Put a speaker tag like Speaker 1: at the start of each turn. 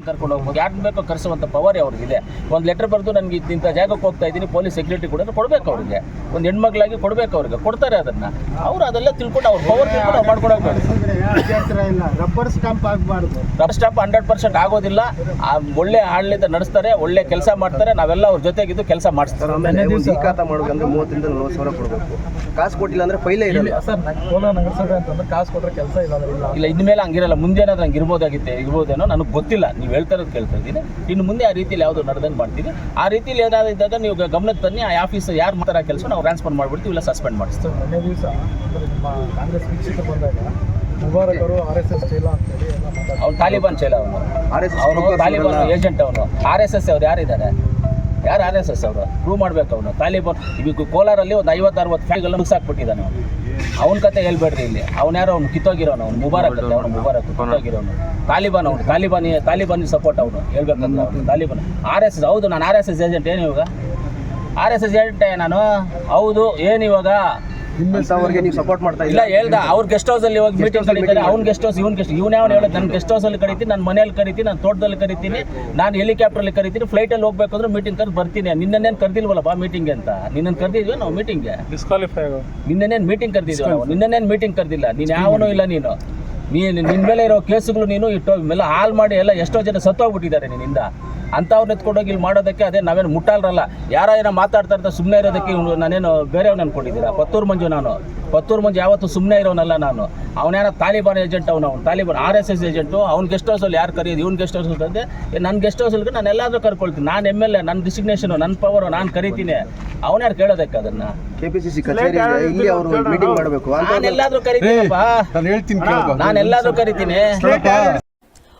Speaker 1: ಕರ್ಕೊಂಡು ಹೋಗ್ಬೋದು. ಯಾರನ್ನ ಬೇಕೋ ಕರೆಸುವಂಥ ಪವರ್ ಅವ್ರಿಗಿದೆ. ಒಂದು ಲೆಟರ್ ಬರೆದು ನನಗೆ ಇಂಥ ಜಾಗಕ್ಕೆ ಹೋಗ್ತಾ ಇದ್ದೀನಿ ಪೊಲೀಸ್ ಸೆಕ್ಯೂರಿಟಿ ಕೂಡ ಕೊಡಬೇಕು ಅವ್ರಿಗೆ. ಒಂದು ಹೆಣ್ಮಕ್ಳಾಗಿ ಕೊಡಬೇಕು ಅವ್ರಿಗೆ. ಕೊಡ್ತಾರೆ ಅದನ್ನು. ಅವರು ಅದೆಲ್ಲ ತಿಳ್ಕೊಂಡು ಅವ್ರ ಪವರ್ ತಿಳ್ಕೊಂಡು ಅವ್ರು ಮಾಡ್ಕೊಂಡು ಹೋಗ್ಬೇಕು
Speaker 2: ಇಲ್ಲ. ರಬ್ಬರ್ ಸ್ಟಾಂಪ್ ಆಗಬಾರ್ದು.
Speaker 1: ರಬ್ ಸ್ಟಾಪ್ ಹಂಡ್ರೆಡ್ ಪರ್ಸೆಂಟ್ ಆಗೋದಿಲ್ಲ. ಆ ಒಳ್ಳೆ ಆಡಳಿತ ನಡೆಸ್ತಾರೆ ಒಳ್ಳೆ ಕೆಲಸ ಮಾಡ್ತಾರೆ ನಾವೆಲ್ಲ ಅವ್ರ ಜೊತೆಗಿದ್ದು ಕೆಲಸ ಮಾಡಿಸ್ತಾರೆ
Speaker 3: ಮೂವತ್ತರಿಂದ ನಲವತ್ತು ಸಾವಿರ ಕೊಡಬೇಕು. ಕಾಸು ಕೊಟ್ಟಿಲ್ಲ ಅಂದ್ರೆ ಫೈಲೇ ಇರಲ್ಲ.
Speaker 2: ಸರ್ ಕೋಲಾರ ನಗರಸಭೆ ಅಂತಂದ್ರೆ ಕಾಸು ಕೊಟ್ಟರೆ ಕೆಲಸ ಇಲ್ಲ ಇಲ್ಲ.
Speaker 1: ಇಲ್ಲ ಇನ್ಮೇಲೆ ಹಂಗಿರಲ್ಲ. ಮುಂದೆ ಏನಾದ್ರು ಹಂಗೆ ಇರ್ಬೋದಾಗಿತ್ತೆ ಇರ್ಬೋದೇನೋ ನನಗೆ ಗೊತ್ತಿಲ್ಲ. ನೀವು ಹೇಳ್ತಾ ಇರೋದು ಕೇಳ್ತಾ ಇದ್ದೀನಿ. ಇನ್ನು ಮುಂದೆ ಆ ರೀತಿಯಲ್ಲಿ ಯಾವುದು ನಡೆದಂಗೆ ಮಾಡ್ತೀವಿ. ಆ ರೀತಿಯಲ್ಲಿ ಏನಾದ್ರು ಇದ್ದಾಗ ನೀವು ಗಮನಕ್ಕೆ ತನ್ನಿ ಆ ಆಫೀಸ್ ಯಾರು ಮಾಡ್ತಾರೆ ಕೆಲಸ ನಾವು ಟ್ರಾನ್ಸ್ಫರ್ ಮಾಡ್ಬಿಡ್ತೀವಿ ಇಲ್ಲ ಸಸ್ಪೆಂಡ್ ಮಾಡಿಸ್ತೀವಿ.
Speaker 2: ಸರ್ ಮೊನ್ನೆ ದಿವಸ ಅಂದರೆ ನಿಮ್ಮ ಕಾಂಗ್ರೆಸ್ ವೀಕ್ಷಕ ಬಂದಾಗ ಮುಬಾರಕರು ಅವರು ಆರ್ ಎಸ್ ಎಸ್ ಚೇಲ ಅಂತೇಳಿ
Speaker 1: ಅವ್ನು ತಾಲಿಬಾನ್ ಚೈಲ ಅವನು.
Speaker 3: ಆರ್ ಎಸ್
Speaker 1: ಅವನು ತಾಲಿಬಾನ್ ಏಜೆಂಟ್ ಅವನು. ಆರ್ ಎಸ್ ಎಸ್ ಅವ್ರು ಯಾರಿದ್ದಾರೆ? ಯಾರು ಆರ್ ಎಸ್ ಎಸ್ ಅವರು? ಪ್ರೂವ್ ಮಾಡ್ಬೇಕು ಅವನು ತಾಲಿಬಾನ್ ಈಗ ಕೋಲಾರಲ್ಲಿ ಒಂದು ಐವತ್ತು ಅರವತ್ತು ಫ್ಯಾಕ್ಟ್ರಿಗಳನ್ನ ಮುಗಿಸಾಕ್ಬಿಟ್ಟಿದ್ದಾನೆ ಅವನು. ಅವನ ಕತೆ ಹೇಳ್ಬೇಡ್ರಿ ಇಲ್ಲಿ. ಅವ್ನು ಯಾರೋ ಅವ್ನು ಕಿತ್ತೋಗಿರೋನು, ಅವ್ನು ಮುಬಾರಕ್ ಅವನು ಮುಬಾರಕ್ ಕಿತ್ತೋಗಿರೋನು. ತಾಲಿಬಾನ್ ಅವನು, ತಾಲಿಬಾನಿ ತಾಲಿಬಾನಿ ಸಪೋರ್ಟ್ ಅವನು. ಹೇಳ್ಬೇಕಂತ ಅವನು, ತಾಲಿಬಾನ್. ಆರ್ ಎಸ್ ಎಸ್, ಹೌದು, ನಾನು ಆರ್ ಎಸ್ ಎಸ್ ಏಜೆಂಟ್ ಏನು ಇವಾಗ? ಆರ್ ಎಸ್ ಎಸ್ ಏಜೆಂಟೇ ನಾನು? ಹೌದು, ಏನು ಇವಾಗ?
Speaker 3: ಅವ್ರಿಗೆ ನೀವು ಸಪೋರ್ಟ್ ಮಾಡ್ತಾ
Speaker 1: ಇಲ್ಲ ಹೇಳ್ದ ಅವ್ರ ಗೆಸ್ಟ್ ಹೌಸ್ ಅಲ್ಲಿ ಹೋಗಿ ಮೀಟಿಂಗ್ ಕರೀತಾರೆ ಅವ್ನ ಗೆಸ್ಟ್ ಹೌಸ್ ಇವ್ನ ಗೆಸ್ಟ್ ಇವ್ನ ಯಾವ ಹೇಳೋದು? ನನ್ನ ಗೆಸ್ಟ್ ಹೌಸ್ ಅಲ್ಲಿ ಕರಿತೀನಿ ನನ್ನ ಮನೆಯಲ್ಲಿ ಕರಿತೀನಿ ನಾನು ತೋಟದಲ್ಲಿ ಕರಿತೀನಿ ನಾನು ಹೆಲಿಕಾಪ್ಟರ್ ಅಲ್ಲಿ ಕರಿತೀನಿ ಫ್ಲೈಟ್ ಅಲ್ಲಿ ಹೋಗ್ಬೇಕು ಅಂದ್ರೆ ಮೀಟಿಂಗ್ ಕರೆದು ಬರ್ತೀನಿ. ನಿನ್ನೇನು ಕರ್ದಿಲ್ವಲ್ಲ ಬಾ ಮೀಟಿಂಗ್ ಅಂತ? ನಿನ್ನನ್ನು ಕರ್ದಿದ್ವಿ ನಾವು ಮೀಟಿಂಗ್ಗೆ
Speaker 2: ಡಿಸ್ಕ್ವಾಲಿಫೈ
Speaker 1: ನಿನ್ನೇನು ಮೀಟಿಂಗ್ ಕರ್ದಿದ್ವಿ ನಾವು? ನಿನ್ನೇನು ಮೀಟಿಂಗ್ ಕರ್ದಿಲ್ಲ? ನೀನು ಯಾವನು ಇಲ್ಲ ನೀನು. ನೀನು ನಿನ್ನ ಮೇಲೆ ಇರೋ ಕೇಸುಗಳು ನೀನು ಇಟ್ಟು ಮೇಲೆ ಹಾಲ್ ಮಾಡಿ ಎಲ್ಲ ಎಷ್ಟೋ ಜನ ಸತ್ತೋಗ್ಬಿಟ್ಟಿದ್ದಾರೆ ನಿನ್ನಿಂದ. ಅಂಥವ್ರನ್ನ ಎತ್ಕೊಂಡೋಗಿ ಇಲ್ಲಿ ಮಾಡೋದಕ್ಕೆ ಅದೇ ನಾವೇನು ಮುಟ್ಟಾಲ್ರಲ್ಲ ಯಾರೋ ಏನೋ ಮಾತಾಡ್ತಾ ಇರ್ತಾರೆ ಸುಮ್ಮನೆ ಇರೋದಕ್ಕೆ ನಾನೇನು ಬೇರೆಯವ್ನು ಅನ್ಕೊಂಡಿದ್ದೀರಾ? ಪತ್ತೂರು ಮಂಜು ನಾನು. ಪತ್ತೂರು ಮಂಜು ಯಾವತ್ತು ಸುಮ್ಮನೆ ಇರೋನಲ್ಲ ನಾನು. ಅವನೇನೋ ತಾಲಿಬಾನ್ ಏಜೆಂಟ್ ಅವನು ಅವ್ನು Taliban R S S agent. ಅವ್ನ ಗೆಸ್ಟ್ ಹೌಸಲ್ಲಿ ಯಾರು ಕರೆಯೋದು ಇವ್ನ ಗೆಸ್ಟ್ ಹೌಸ್ ಅಂತಂದೆ ನನ್ನ ಗೆಸ್ಟ್ ಹೌಸಲ್ಲಿ ನಾನು ಎಲ್ಲಾದರೂ ಕರ್ಕೊಳ್ತೀನಿ. ನಾನು ಎಂ ಎಲ್ ಎ ನನ್ನ ಡಿಸಿಗ್ನೇಷನು ನನ್ನ ಪವರು ನಾನು ಕರಿತೀನಿ. ಅವನ್ಯಾರು ಕೇಳೋದಕ್ಕೆ ಅದನ್ನು?
Speaker 3: ಕೆಪಿಸಿಸಿ ಕಚೇರಿ ಇದೆ, ಇಲ್ಲಿ ಅವರು ಮೀಟಿಂಗ್ ಮಾಡಬೇಕು.
Speaker 1: ನಾನು ಎಲ್ಲಾದರೂ ಕರಿತೀನಪ್ಪ
Speaker 2: ನಾನು ಹೇಳ್ತೀನಿ
Speaker 1: ನಾನು ಎಲ್ಲಾದರೂ ಕರಿತೀನಿ.